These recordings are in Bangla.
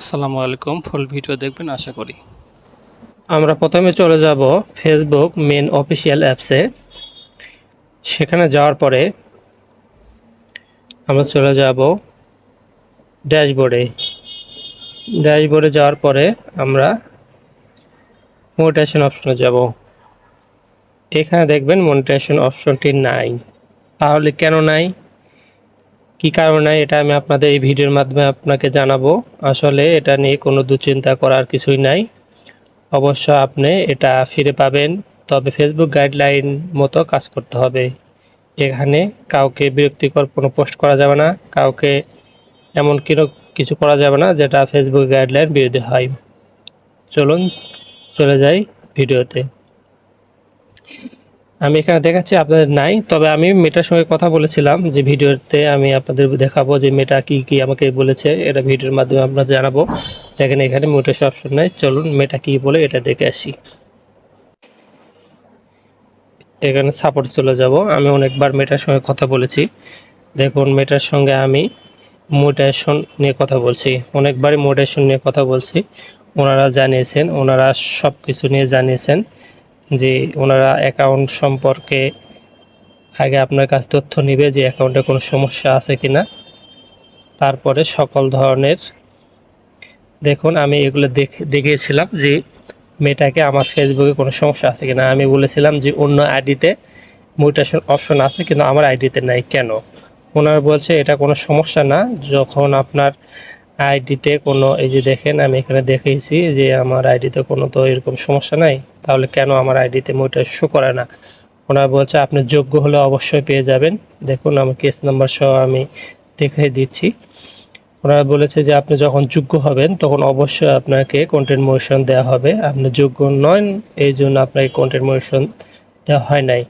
আসসালামু আলাইকুম, ফুল ভিডিও দেখবেন, আশা করি। আমরা প্রথমে চলে যাব ফেসবুক মেন অফিসিয়াল অ্যাপসে সেখানে যাওয়ার পরে আমরা চলে যাব ড্যাশবোর্ডে ড্যাশবোর্ডে যাওয়ার পরে আমরা মনিটাইজেশন অপশনে যাব। এখানে দেখবেন মনিটাইজেশন অপশনটি নাই। তাহলে কেন নাই? কি কারণে এটা আমি আপনাদের এই ভিডিওর মাধ্যমে আপনাকে জানাব? আসলে এটা নিয়ে কোনো দুশ্চিন্তা করার কিছুই নাই। অবশ্য আপনি এটা ফিরে পাবেন, তবে ফেসবুক গাইডলাইন মতো কাজ করতে হবে। এখানে কাউকে বিরক্তিকর কোনো পোস্ট করা যাবে না, কাউকে এমন কিছু করা যাবে না যেটা ফেসবুক গাইডলাইন বিরোধী হয়। চলুন, চলে যাই ভিডিওতে। আমি এখানে দেখাচ্ছি, আপনাদের নাই। তবে আমি মেটার সঙ্গে কথা বলেছিলাম যে ভিডিওতে আমি আপনাদের দেখাবো যে মেটা কি কি আমাকে বলেছে। এটা ভিডিওর মাধ্যমে আপনারা জানাব। দেখেন এখানে মোটেশ অপশন নাই। চলুন মেটা কি বলে এটা দেখে আসি। এখানে সাপোর্ট চলে যাব। আমি অনেকবার মেটার সঙ্গে কথা বলেছি। দেখুন মেটার সঙ্গে আমি মোটেশন নিয়ে কথা বলছি। অনেকবারই মোটেশন নিয়ে কথা বলছি। ওনারা জানিয়েছেন, ওনারা সব কিছু নিয়ে জানিয়েছেন। যে ওনারা অ্যাকাউন্ট সম্পর্কে আগে আপনার কাছ তথ্য নেবে যে অ্যাকাউন্টে কোনো সমস্যা আছে কিনা। তারপরে সকল ধরনের দেখুন, আমি এগুলো দেখে, দেখিয়েছিলাম যে মেয়েটাকে আমার ফেসবুকে কোনো সমস্যা আছে কিনা। আমি বলেছিলাম যে অন্য আইডিতে মিউটেশন অপশন আছে, কিন্তু আমার আইডিতে নাই। কেন? ওনার বলছে এটা কোনো সমস্যা না। যখন আপনার আইডিতে কোনো, এই যে দেখেন আমি এখানে দেখেছি যে আমার আইডিতে কোনো তো এরকম সমস্যা নাই, তাহলে কেন আমার আইডিতে মোটা শো করে না? ওনারা বলছে, আপনি যোগ্য হলে অবশ্যই পেয়ে যাবেন। দেখুন, আমার কেস নাম্বার সহ আমি দেখে দিচ্ছি। ওনারা বলেছে যে, আপনি যখন যোগ্য হবেন, তখন অবশ্যই আপনাকে কন্টেন্ট মোশন দেওয়া হবে। আপনি যোগ্য নন, এই জন্য আপনাকে কন্টেন্ট মোশন দেওয়া হয় নাই।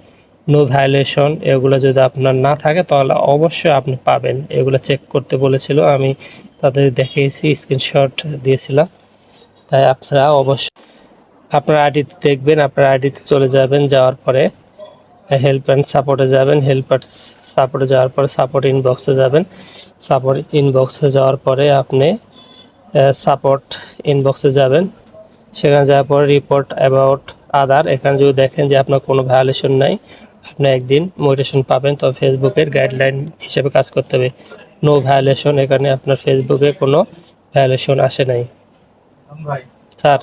নো ভায়োলেশন এগুলো যদি আপনার না থাকে, তাহলে অবশ্যই আপনি পাবেন। এগুলো চেক করতে বলেছিল, আমি তাদের দেখিয়েছি স্ক্রিনশট দিয়েছিলাম। তাই আপনারা অবশ্যই আপনার আইডিতে দেখবেন, আপনার আইডিতে চলে যাবেন, যাওয়ার পরে হেল্প অ্যান্ড সাপোর্টে যাবেন হেল্প অ্যান্ড সাপোর্টে যাওয়ার পরে সাপোর্ট ইনবক্সে যাবেন। সাপোর্ট ইনবক্সে যাওয়ার পরে আপনি সাপোর্ট ইনবক্সে যাবেন। সেখানে যাওয়ার পরে রিপোর্ট অ্যাবাউট আদার এখানে যদি দেখেন যে আপনার কোনো ভায়োলেশন নাই, আপনি একদিন মোটিভেশন পাবেন, তো ফেসবুকের গাইডলাইন হিসেবে কাজ করতে হবে। নো ভায়োলেশন এখানে আপনার ফেসবুকে কোনো ভায়োলেশন আসে নাই। স্যার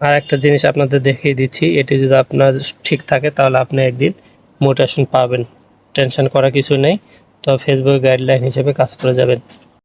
আর একটা জিনিস আপনাদের দেখিয়ে দিচ্ছি, এটি যদি আপনার ঠিক থাকে তাহলে আপনি একদিন মোটেশন পাবেন। টেনশন করা কিছু নেই, তো ফেসবুক গাইডলাইন হিসেবে কাজ করে যাবেন।